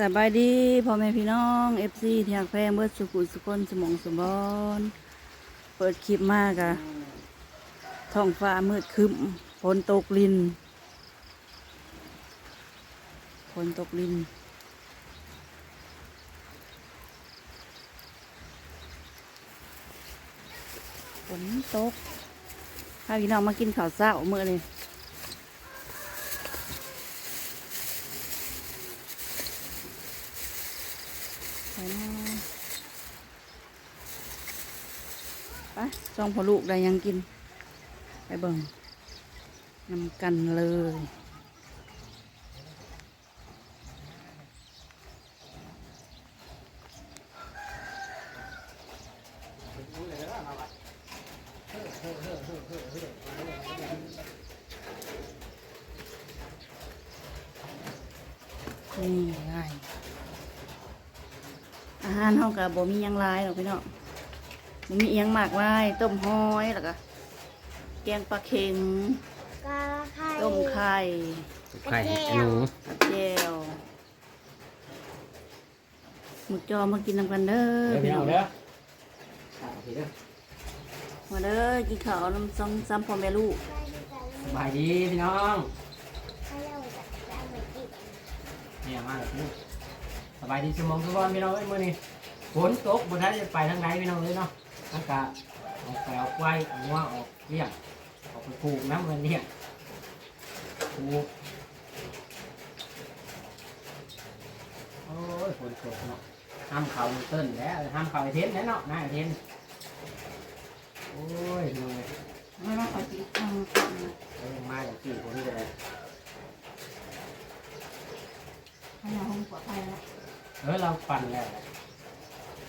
สบายดีพ่อแม่พี่น้องเอฟซีที่หักแพงเบิดสุขุสุคนสมองสมบอนเปิดคลิปมากอะท้องฟ้ามืดคึมฝนตกลินฝนตกลิน ฝนตกพาพี่น้องมากินข้าวเช้าเมื่อเลย ไปนะไปจ องพอลูกได้ยังกิน ไปเบิ่งนำกันเลยนี่ไงอาหารเฮากับบ่มียังหลายหรอกพี่น้อง บ่มีเอียงมากมายต้มหอยแล้วก็แกงปลาเค็งกาไข่ต้มไข่ไข่หนูกับแจ่วหมึกจอมากินนำกันเด้อเดี๋ยวพี่พี่น้น้อองงเด้อข้าวพี่เด้อมาเด้อกินข้าวน้ำซองซ้ำพ่อแม่ลูกสบายดีพี่น้องให้เราจะจะเหมือนกินเนี่ยมาแล้วพี่สบายดีสมองสมบอนพี่น้องเอ้ยมื้อนี้ฝนตกบ่ทันจะไปทางไหนพี่น้องเลยเนาะ อากาศเอาไปเอาไว้เอางัวออกเลี้ยงออกไปปลูกน้ำมันเนี่ยปลูกโอ้ยฝนตกเนาะห้ามเขาเต้นแล้วห้ามเขาไอเทนแน่เนาะนายไอเทนโอ้ยเหนื่อยไม่ว่าเขากินข้าวเอ้ยมาจากที่คนนี้เลยให้เราห้องปลอดภัยแล้วเออเราปั่นแล้วแ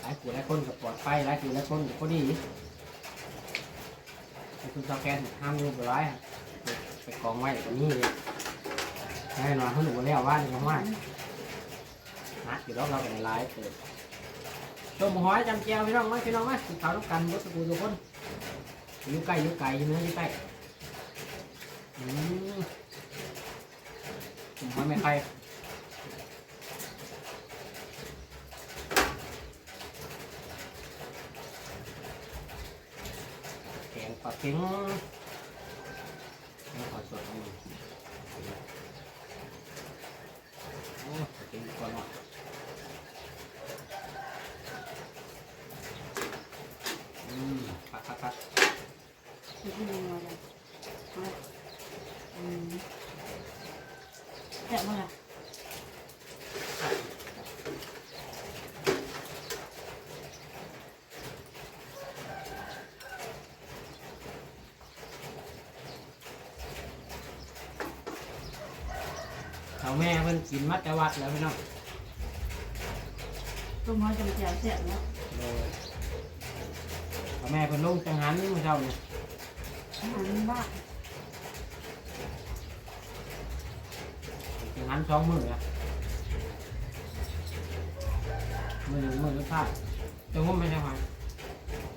หลายกูหลายคนกับปลอดภัยหลายกูหลายคนกับพอดีไอ้คุณสแกนห้ามรูปร้ายอะไปกองไว้ตรงนี้เลยแน่นอนเขาหนูแล้วว่านี่ว่านัดอยู่รอบเราเป็นหลายเกิดต้มหอยจำเจียวพี่น้องไหมพี่น้องไหมกินข้าวต้องกันวัตถุทุกคนอยู่ใกล้อยู่ไกลอยู่เนื้ออยู่ใกล้อืมต้มหอยไม่ใคร แกง ปลาเค็งไม่ขอสดเอามาโอ้ปลาเค็งก่อนหน่อยอืมพักพักพักที่ที่มีอะไรอืมแซ่บมากเขาแม่เพิ่น กินมัดจะวัดแล้วพี่น้องต้มหอยจำแจ่วแซ่บเนาะโดยเขาแม่เพิ่นลงจังหันเมื่อเช้าเนี่ยอาหารบ้านจังหันสองมืออะมือหนึ่งมือละผ้าจะงมไม่ใช่ไหม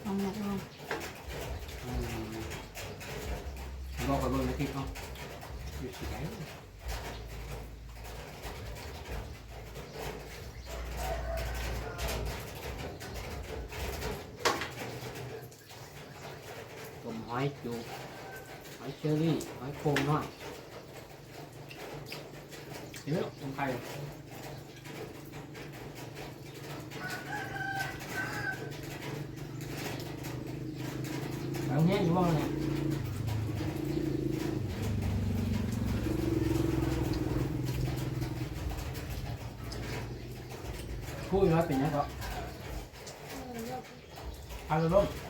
ลองมาลองอืมบอกกับเบอร์ในคลิปเนาะอยู่ที่ไหนต้มห อยจูบหอยเชอรี่หอยโคงน้อยเดี๋ยวต้มไข่แบบนี้อยู่บ้างเนี่ยพูดน้อยเป็นยังก็อาลง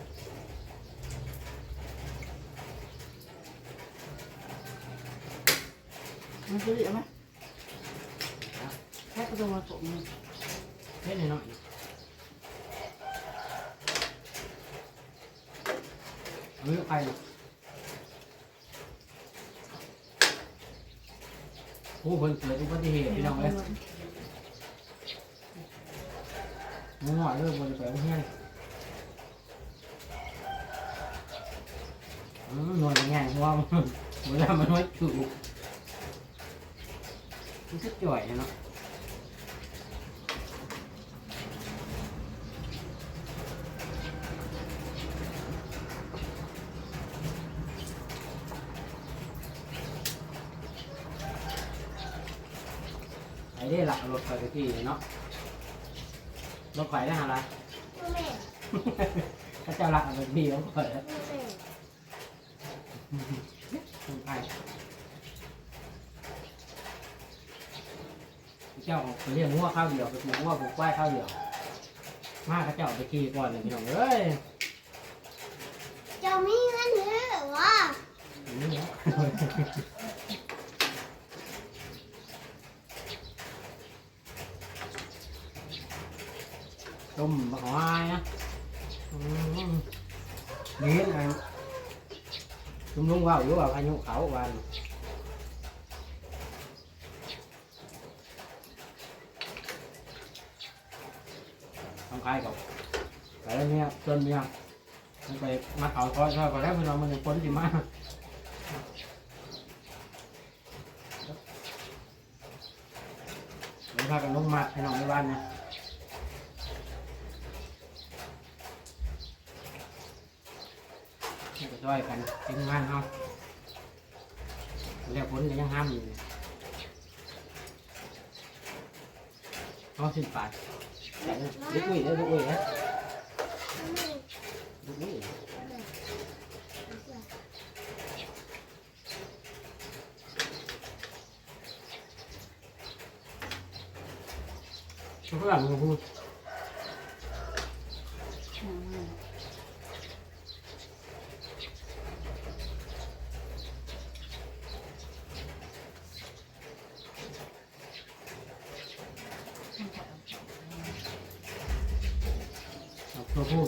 มันซื้อเอาไหมแค่กระโดดมาตกนี่เล่นหน่อยเอาเลือกใครผู้คนเกิดอุบัติเหตุพี่น้องเลยมึงหน่อยเลิกบนไปเอาเฮียนอืมหน่วยมันใหญ่เพราะว่ามันเวลามันไว้ถูก รู้สึกจ่อยเนาะไอ้เด้หลักรถไปที่เนาะรถไฟได้หาละ ก็เจ้าหลักเอาไปพี่เขาเปิด เจ้าไปเรียกงัวข้าวเดียวไปปลูกงัวปลูกควายข้าวเดียว มาข้าเจ้าไปขี่ก่อนเลยพี่น้องเอ้ยเจ้ามีเงินเหรอวะนี่เนาะต้มบะหวายนะอืมนี่ไงลุงลุงว่าวอยู่ว่าอายุเขาวัน ทำใครกับแต่แล้วเนี่ยจนเนี่ยมันไปมาเขาคอยคอยก็แล้วพี่น้องมันยังพ้นสิมากเดี๋ยวพากันลงมาพี่น้องในบ้านนะนี่ก็ช่วยกันเป็นงานเฮาเรียกพ้นก็ยังห้ามอยู่เอาสิ้นปาก ลุกวิ่งเลยลุกวิ่งเลยลุกวิ่ง เพื่อนมึงพูด ตัวผู้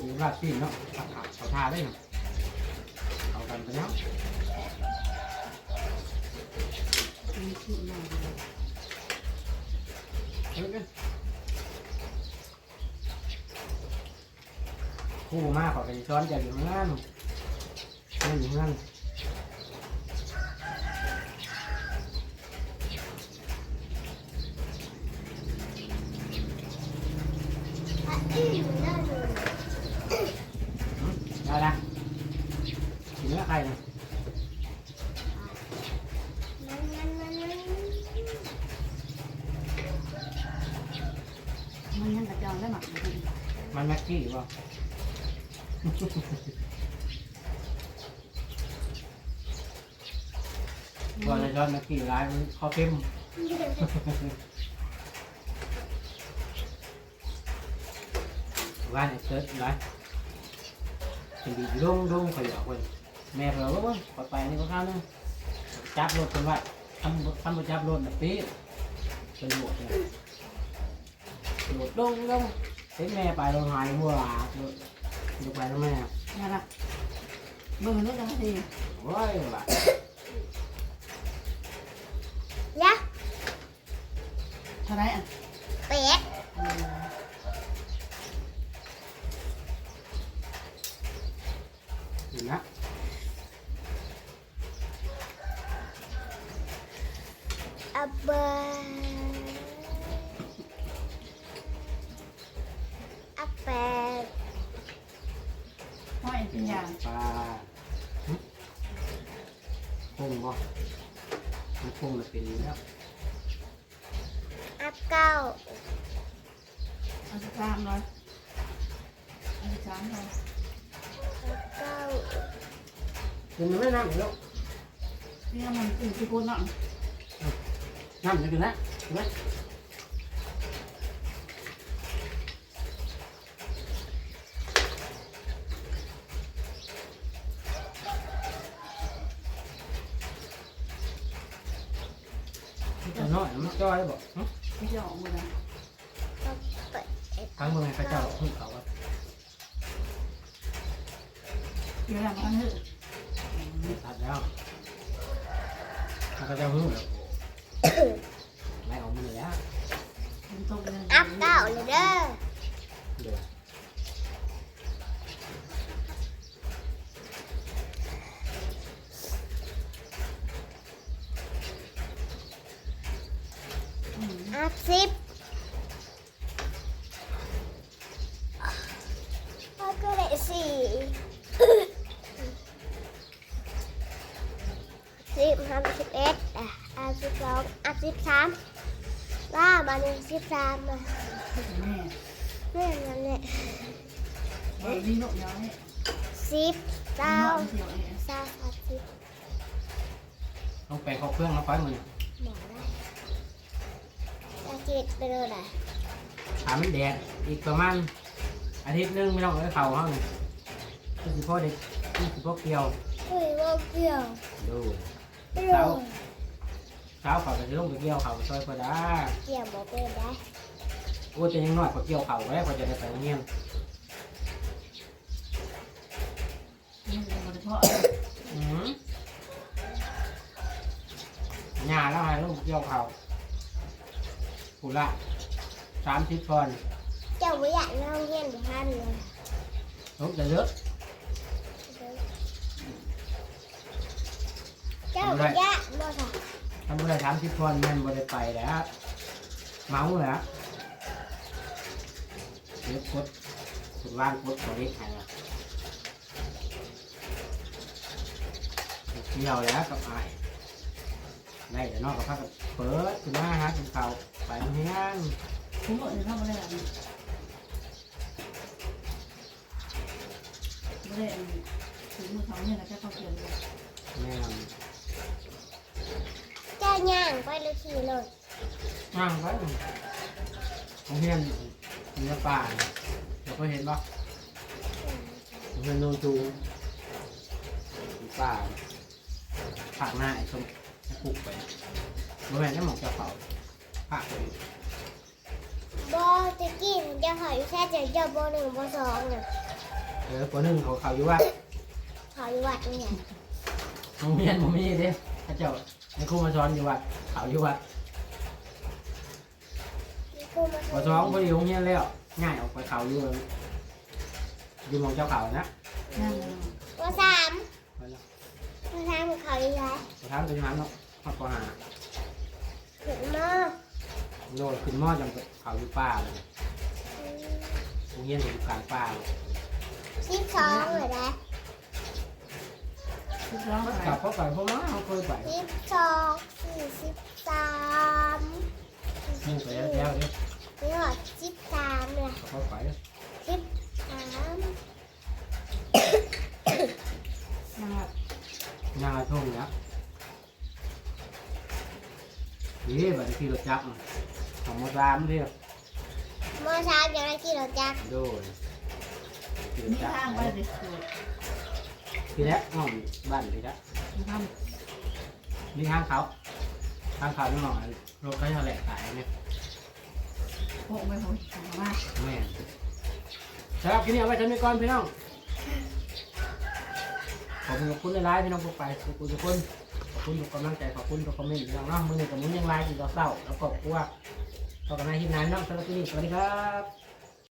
อยู่ราดซีนเนาะผักขาเขาทาได้เนาะเอากันไปแล้วเฮ้ยกันคู่มากขอไปช้อนใหญ่อยู่ข้างล่างนั่นอยู่ข้างล่างอีหนูน่าดู ได้ละ กินเนื้อใครเนี่ยมันมันมันมันมันยังกระจองได้หมักอยู่ดีมัน แม็กกี้ป่ะก่อนจะช้อนแม็กกี้ร้ายมันข้อเข้มว่าเนี่ยเกิดไรเป็นดีลงลงขยับคนแม่เราก็ว่าไปนี่ก็ข้าวนึงจับรถคนไว้ทำทำจับรถแบบนี้เป็นหมดเนี่ยโดดลงลงเห็นแม่ไปลงหายหัวโดดลงไปแล้วแม่นี่ละเบิ่งรู้จังทีโอ้ยว่ะยะเท่าไรอะเป็ด เห็นนะ อับเบอร์อับเป็ด ห้อยเป็นอย่าง ปลาหึ คงบ่มันคงจะเป็นแล้วอับเก้าเอาสิบสามร้อยเอาสิบสามร้อยอับเก้ากินไม่น้ำอีกแล้วนี่มันตื่นที่กูนอนน้ำจะกินแล้วกินไหม มันจ้อยบอกหึไม่จะออกมาเลยอับเป็ดทั้งเมืองพระเจ้าพึ่งเขาว่าเดี๋ยวหลังมันเถอะตัดแล้วพระเจ้าพึ่งแล้วไล่ออกมือแล้วมันตกเลยอับเก้าเลยเด้อ เดี๋ยว อับสิบอับก็ได้สี่ สิบห้าสิบเอ็ดอะอับสิบสองอับสิบสามว่ามาหนึ่งสิบสามมาแม่เรื่องนั้นแหละว่าดีลูกย้อยสิบเก้าเสียวเองสามสิบสิบต้องไปเข้าเครื่องแล้วค่อยมือหมอได้จะจิตไปเลยอะถามมันแดดอีกประมาณอาทิตย์หนึงไม่ต้องเอาไปเข่าห้องนี่คือสิพ่อเด็กคือสิพ่อเกี่ยวเฮ้ยว่าเกี่ยวดู เกี่ยวเช้าเขาก็จะลงไปเกี่ยวเขาซอยพอดาเกี่ยวบอกเป็นได้โอ้จะยังน้อยกว่าเกี่ยวเขาไว้กว่าจะได้ไปโรงเรียนนี่เป็นบริเพาะอืมหญ้าแล้วให้ลูกเกี่ยวเขาผู้ละสามสิบคนเจ้าไม่อยากนั่งเรียนไปท่านเลยลูกจะ เยอะเจ้าไม่อยากบ่ค่ะทำอะไรสามสิบคนแมันบ่ได้ไปแล้วเมาแล้วเดี๋ยวกดกดว่างกดตัวเล็กให้ละเกี่ยวแล้วกับไอ้ายได้แต่นอกกับพักกับเปิดขึ้นมาหากินข้าวไปโรงเรียนคุณบอกจะทำอะไรอะไม่ได้ถึงมือเขาเนี่ยนะแค่เขาเขียนเลยแม่นเจ้า ย่างไปเลยขี่เลยย่างไปโรงเรียนเนื้อป่าเนี่ยเดี๋ยวก็เห็นปะโรงเรียนโนนจูงมีป่าผักหน้าไอ้ส้มไอ้ปลูกไปบริเวณนี้หมอกจะเผาผักไปบอตะกี้มันจะหอยแค่เจอเจ้าบอหนึ่งบอสองน่ะเออคนหนึ่งเขาเขาอยู่ว่าหอยวัดเนี่ยโรงเรียนผมมีเด้ถ้าเจ้าในครูมาสอนอยู่ว่าเขาอยู่ว่ามีกูมาพอสองพอดีโรงเรียนแล้วง่ายออกไปเขาอยู่อยู่หมองเจ้าเขานะนั่งบอสามไปแล้วบอสามเขาอีกแล้วสุดท้ายเป็นนั้นเนาะฮอดปหาขึ้นมาโดดขึ้นมอจังเขาอยู่ป่าเลยโรงเรียนอยู่กลางป่าเลยสิบสองเลยนะทุกร้องไปกลับเข้าไปเพราะว่าเขาเคยไปสิบสองสี่สิบสามมุ่งไปแล้วแล้วเนี่ยนี่หอดสิบสามเลยเขาไปสิบสามนั่งงานทุ่งเนี้ยนี่แบบที่รถจักรของมอรามเรียกเมื่อเช้าจะได้กี่เราจักโดยที่รถมีจักทางรไป ดีแรกน้องบ้านทีแรกทนี่ทางเขาทางเขาน้องหน่อยรถเขาจะแหลกขายเนี่ยำโปะไปผมมาแม่สำหรับคลิปนี้เอาไว้ทำไปก่อนพี่น้องขอบคุณขอบคุณหลายๆพี่น้องทุกฝ่ายขอบคุณทุกคนขอบคุณทุกกำลังใจขอบคุณทุกคอมเมนต์พี่น้องเนาะมือหนึ่งกับมือยังไลน์อีกต่อเศร้าแล้วก็กลัวต่อกันในคลิปหน้าพี่น้องสำหรับคลิปนี้สวัสดีครับ